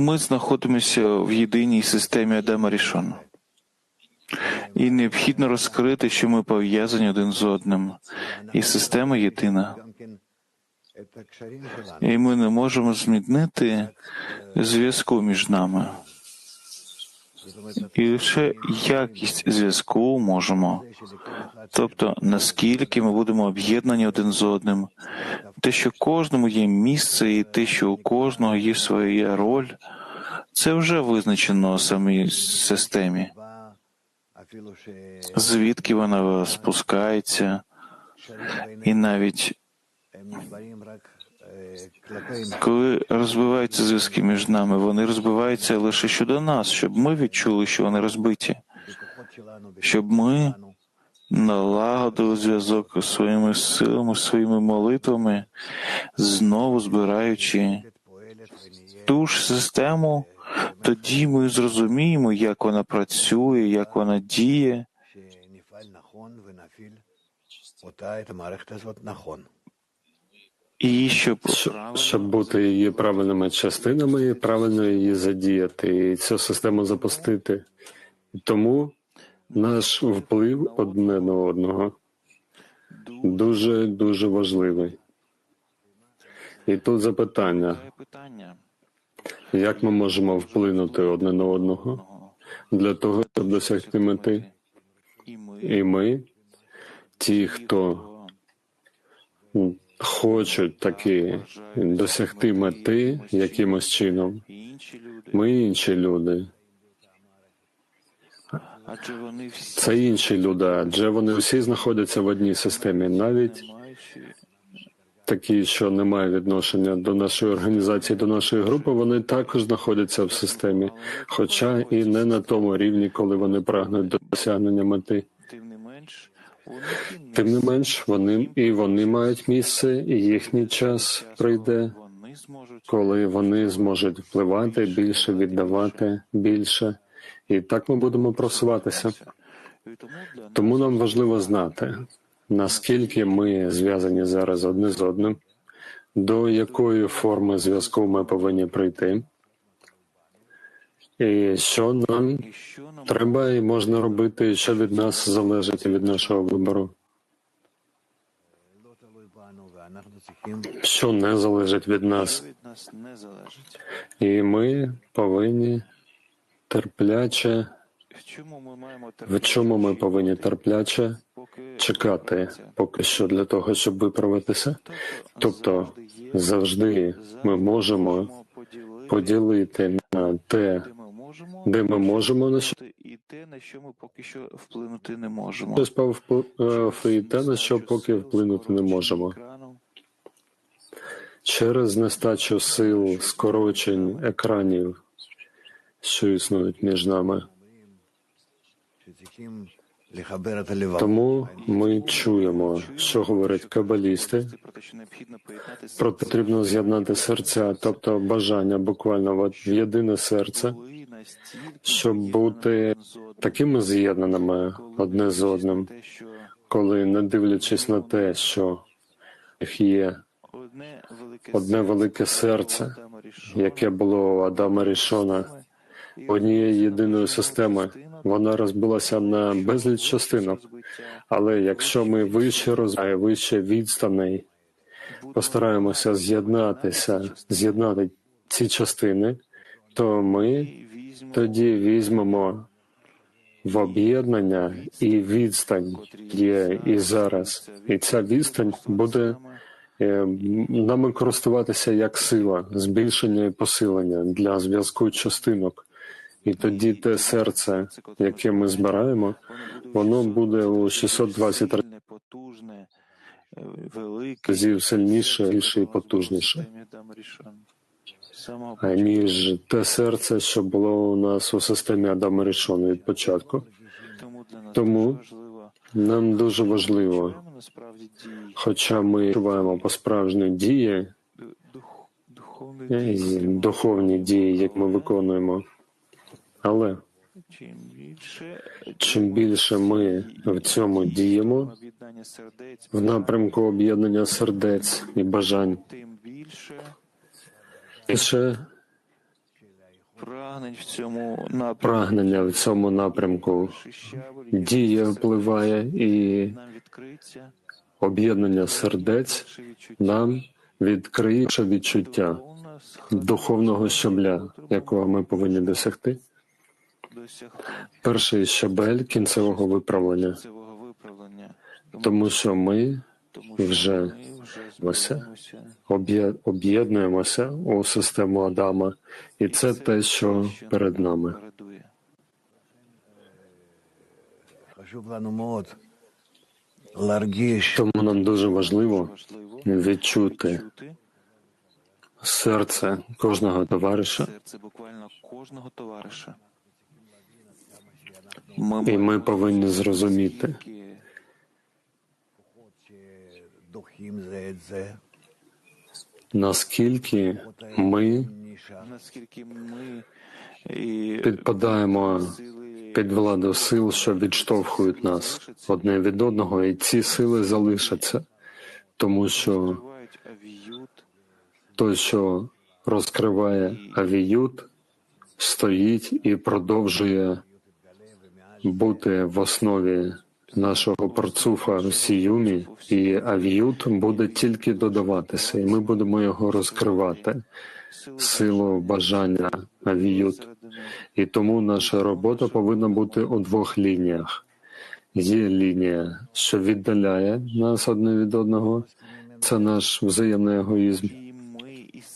Ми знаходимося в єдиній системі Адама Рішон. І необхідно розкрити, що ми пов'язані один з одним, і система єдина. І ми не можемо змінити зв'язку між нами. І лише якість зв'язку можемо. Тобто, наскільки ми будемо об'єднані один з одним, те, що кожному є місце, і те, що у кожного є своя роль, це вже визначено самій системі. Звідки вона спускається, і навіть коли розбиваються зв'язки між нами, вони розбиваються лише щодо нас, щоб ми відчули, що вони розбиті, щоб ми налагодили зв'язок своїми силами, своїми молитвами, знову збираючи ту ж систему, тоді ми зрозуміємо, як вона працює, як вона діє. І щоб щоб бути її правильними частинами і правильно її задіяти, і цю систему запустити. Тому наш вплив одне на одного дуже дуже важливий. І тут запитання: як ми можемо вплинути одне на одного для того, щоб досягти мети? І ми, ті, хто хочуть таки досягти мети якимось чином, ми інші люди. Це інші люди, адже вони всі знаходяться в одній системі, навіть такі, що не мають відношення до нашої організації, до нашої групи, вони також знаходяться в системі, хоча і не на тому рівні, коли вони прагнуть до досягнення мети. Тим не менш, вони і вони мають місце, і їхній час прийде, коли вони зможуть впливати більше, віддавати більше, і так ми будемо просуватися. Тому нам важливо знати, наскільки ми зв'язані зараз одне з одним, до якої форми зв'язку ми повинні прийти, і що нам треба і можна робити, що від нас залежить від нашого вибору, що не залежить від нас, і ми повинні терпляче, В чому ми повинні терпляче чекати поки що для того, щоб виправитися. Тобто завжди ми можемо поділити на те, де ми можемо, на що і те, на що ми поки що вплинути не можемо. щось повпли- е, і те, на що поки вплинути не можемо. Через нестачу сил скорочень екранів, що існують між нами. Тому ми чуємо, що говорять кабалісти. про потрібно з'єднати серця, тобто бажання буквально в єдине серце, щоб бути такими з'єднаними одне з одним, коли не дивлячись на те, що них є одне велике серце, яке було у Адама Рішона, однієї єдиної системи, вона розбилася на безліч частинок. Але якщо ми вище розмає, вище відстаней, постараємося з'єднатися, з'єднати ці частини, то ми тоді візьмемо в об'єднання і відстань є і зараз. І ця відстань буде е, нами користуватися як сила, збільшення і посилення для зв'язку частинок. І тоді те серце, яке ми збираємо, воно буде у 620 сильне, потужне, е, велике, разів сильніше, більше і потужніше, аніж те серце, що було у нас у системі Адама Рішона від початку. Тому Нам дуже важливо, хоча ми відчуваємо по справжні дії, дух, духовних е, духовні дії, як ми виконуємо. Але чим більше ми в цьому діємо, в напрямку об'єднання сердець і бажань, напрямку. прагнення в цьому напрямку діє, впливає, і об'єднання сердець нам відкриє відчуття духовного щабля, якого ми повинні досягти Перший щабель кінцевого виправлення, тому що ми вже об'єднуємося, об'єднуємося у систему Адама, і це те, що перед нами. Тому нам дуже важливо відчути серце кожного товариша. І ми повинні зрозуміти. наскільки ми підпадаємо під владу сил, що відштовхують нас одне від одного, і ці сили залишаться, тому що той, що розкриває авіют, стоїть і продовжує бути в основі нашого парцуфа сіюмі, і авіют буде тільки додаватися, і ми будемо його розкривати, силу бажання авіют. І тому наша робота повинна бути у двох лініях. Є лінія, що віддаляє нас одне від одного, це наш взаємний егоїзм,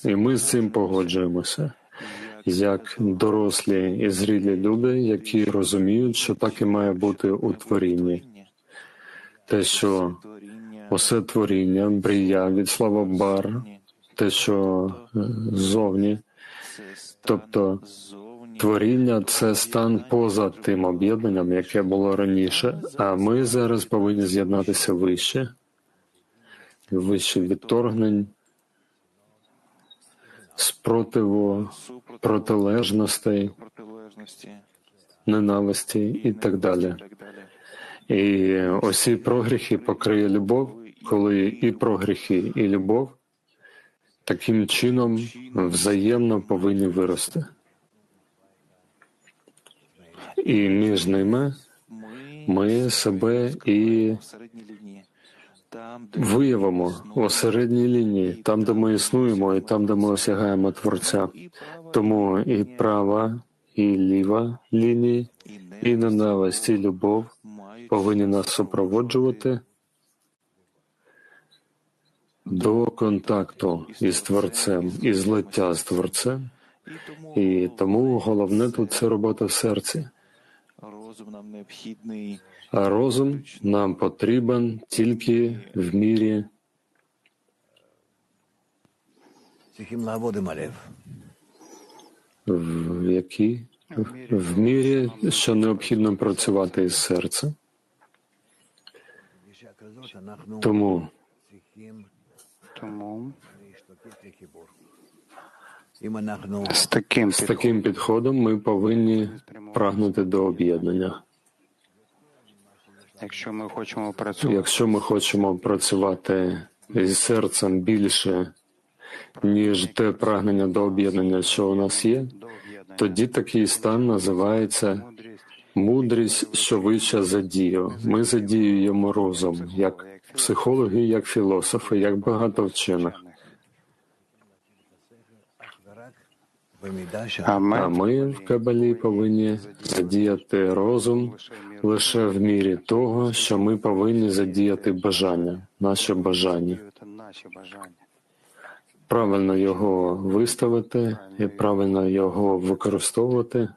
і ми з цим погоджуємося. Як дорослі і зрілі люди, які розуміють, що так і має бути у творінні, те, що усе творіння, брія від слова бар, те, що е, зовні, тобто Творіння це стан поза тим об'єднанням, яке було раніше, а ми зараз повинні з'єднатися вище, вище відторгнень, спротиву, протилежностей, ненависті і так далі. і усі прогріхи покриє любов, коли і прогріхи, і любов таким чином взаємно повинні вирости. І між ними Ми, ми себе і в середній лінії, там, де виявимо у середній лінії, там, де ми існуємо, і там, де ми осягаємо Творця. Тому і права, і ліва лінії, і ненависть, і любов повинні нас супроводжувати до контакту із Творцем, і злиття з Творцем. І тому головне тут це робота в серці. А розум нам потрібен тільки в мірі. В якій? В мірі, що необхідно працювати із серцем. Тому. Тому з таким з таким підходом ми повинні прагнути до об'єднання. якщо ми хочемо працювати Якщо ми хочемо працювати із серцем більше, ніж те прагнення до об'єднання, що у нас є, тоді такий стан називається мудрість мудрість, що вища за дію. Ми задіюємо розум, як психологи, як філософи, як багато вчених. А ми, А ми в Кабалі повинні задіяти розум лише в мірі того, що ми повинні задіяти бажання, наше бажання. правильно його виставити і правильно його використовувати